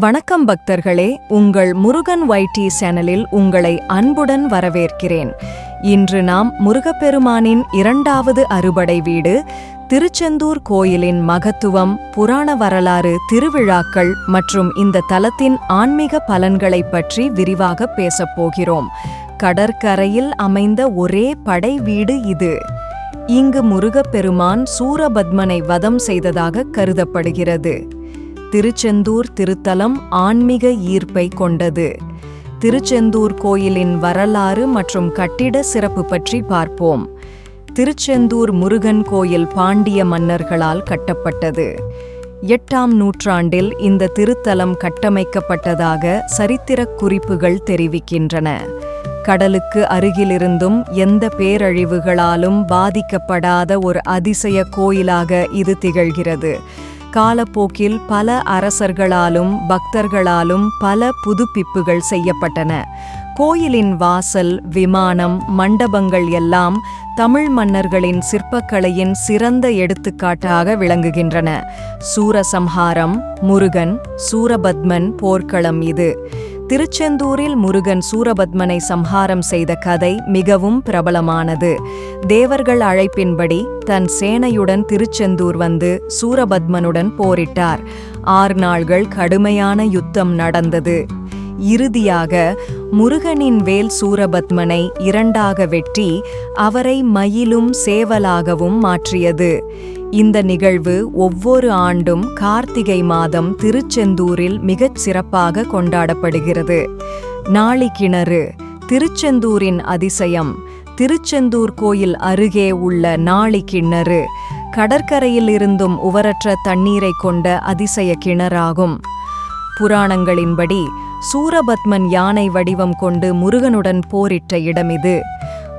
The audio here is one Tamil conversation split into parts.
வணக்கம் பக்தர்களே உங்கள் முருகன் வைடி சேனலில் உங்களை அன்புடன் வரவேற்கிறேன். இன்று நாம் முருகப்பெருமானின் இரண்டாவது அறுபடை வீடு திருச்செந்தூர் கோயிலின் மகத்துவம் புராண வரலாறு திருவிழாக்கள் மற்றும் இந்த தலத்தின் ஆன்மீக பலன்களைப் பற்றி விரிவாக பேசப் போகிறோம். கடற்கரையில் அமைந்த ஒரே படை வீடு இது. இங்கு முருகப்பெருமான் சூரபத்மனை வதம் செய்ததாக கருதப்படுகிறது. திருச்செந்தூர் திருத்தலம் ஆன்மீக ஈர்ப்பை கொண்டது. திருச்செந்தூர் கோயிலின் வரலாறு மற்றும் கட்டிட சிறப்பு பற்றி பார்ப்போம். திருச்செந்தூர் முருகன் கோயில் பாண்டிய மன்னர்களால் கட்டப்பட்டது. எட்டாம் நூற்றாண்டில் இந்த திருத்தலம் கட்டமைக்கப்பட்டதாக சரித்திரக் குறிப்புகள் தெரிவிக்கின்றன. கடலுக்கு அருகிலிருந்தும் எந்த பேரழிவுகளாலும் பாதிக்கப்படாத ஒரு அதிசய கோயிலாக இது திகழ்கிறது. காலப்போக்கில் பல அரசர்களாலும் பக்தர்களாலும் பல புதுப்பிப்புகள் செய்யப்பட்டன. கோயிலின் வாசல் விமானம் மண்டபங்கள் எல்லாம் தமிழ் மன்னர்களின் சிற்பக்கலையின் சிறந்த எடுத்துக்காட்டாக விளங்குகின்றன. சூரசம்ஹாரம் முருகன் சூரபத்மன் போர்க்களம் இது. திருச்செந்தூரில் முருகன் சூரபத்மனை சம்ஹாரம் செய்த கதை மிகவும் பிரபலமானது. தேவர்கள் அழைப்பின்படி தன் சேனையுடன் திருச்செந்தூர் வந்து சூரபத்மனுடன் போரிட்டார். ஆறு நாள்கள் கடுமையான யுத்தம் நடந்தது. இறுதியாக முருகனின் வேல் சூரபத்மனை இரண்டாக வெட்டி அவரை மயிலும் சேவலாகவும் மாற்றியது. இந்த நிகழ்வு ஒவ்வொரு ஆண்டும் கார்த்திகை மாதம் திருச்செந்தூரில் மிகச் சிறப்பாக கொண்டாடப்படுகிறது. நாளி கிணறு திருச்செந்தூரின் அதிசயம் திருச்செந்தூர் கோயில் அருகே உள்ள நாளி கிணறு கடற்கரையில் இருந்தும் உவரற்ற தண்ணீரை கொண்ட அதிசய கிணறாகும். புராணங்களின்படி சூரபத்மன் யானை வடிவம் கொண்டு முருகனுடன் போரிட்ட இடம் இது.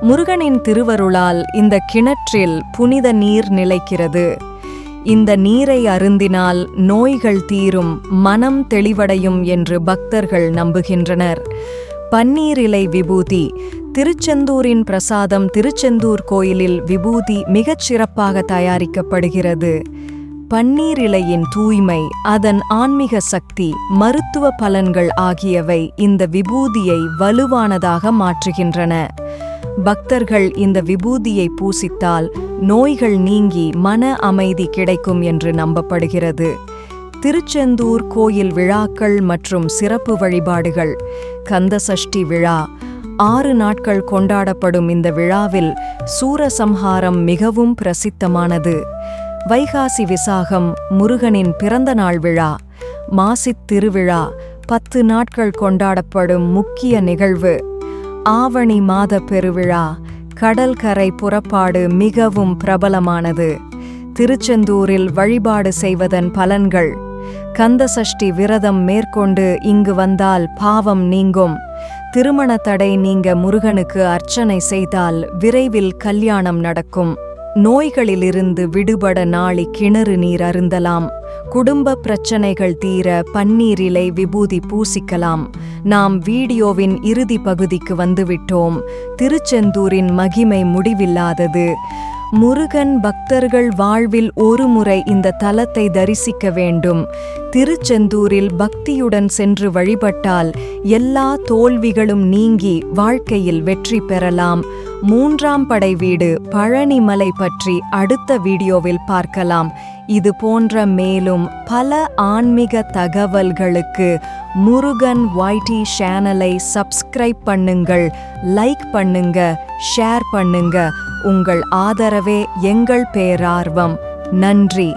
முருகனின் திருவருளால் இந்த கிணற்றில் புனித நீர் நிலைக்கிறது. இந்த நீரை அருந்தினால் நோய்கள் தீரும் மனம் தெளிவடையும் என்று பக்தர்கள் நம்புகின்றனர். பன்னீரிலை விபூதி திருச்செந்தூரின் பிரசாதம் திருச்செந்தூர் கோயிலில் விபூதி மிகச் சிறப்பாக தயாரிக்கப்படுகிறது. பன்னீர் இலையின் தூய்மை அதன் ஆன்மீக சக்தி மருத்துவ பலன்கள் ஆகியவை இந்த விபூதியை வலுவானதாக மாற்றுகின்றன. பக்தர்கள் இந்த விபூதியை பூசித்தால் நோய்கள் நீங்கி மன அமைதி கிடைக்கும் என்று நம்பப்படுகிறது. திருச்செந்தூர் கோயில் விழாக்கள் மற்றும் சிறப்பு வழிபாடுகள் கந்தசஷ்டி விழா ஆறு நாட்கள் கொண்டாடப்படும் இந்த விழாவில் சூரசம்ஹாரம் மிகவும் பிரசித்தமானது. வைகாசி விசாகம் முருகனின் பிறந்தநாள் விழா. மாசித் திருவிழா பத்து நாட்கள் கொண்டாடப்படும் முக்கிய நிகழ்வு. ஆவணி மாத பெருவிழா கடல்கரை புறப்பாடு மிகவும் பிரபலமானது. திருச்செந்தூரில் வழிபாடு செய்வதன் பலன்கள். கந்தசஷ்டி விரதம் மேற்கொண்டு இங்கு வந்தால் பாவம் நீங்கும். திருமண தடை நீங்க முருகனுக்கு அர்ச்சனை செய்தால் விரைவில் கல்யாணம் நடக்கும். நோய்களிலிருந்து விடுபட நாளி கிணறு நீர் அருந்தலாம். குடும்ப பிரச்சனைகள் தீர பன்னீரிலை விபூதி பூசிக்கலாம். நாம் வீடியோவின் இறுதி பகுதிக்கு வந்துவிட்டோம். திருச்செந்தூரின் மகிமை முடிவில்லாதது. முருகன் பக்தர்கள் வாழ்வில் ஒருமுறை இந்த தலத்தை தரிசிக்க வேண்டும். திருச்செந்தூரில் பக்தியுடன் சென்று வழிபட்டால் எல்லா தோல்விகளும் நீங்கி வாழ்க்கையில் வெற்றி பெறலாம். மூன்றாம் படை வீடு பழனிமலை பற்றி அடுத்த வீடியோவில் பார்க்கலாம். இது போன்ற மேலும் பல ஆன்மீக தகவல்களுக்கு முருகன் வைடி சேனலை சப்ஸ்கிரைப் பண்ணுங்கள் லைக் பண்ணுங்க ஷேர் பண்ணுங்க. உங்கள் ஆதரவே எங்கள் பேரார்வம். நன்றி.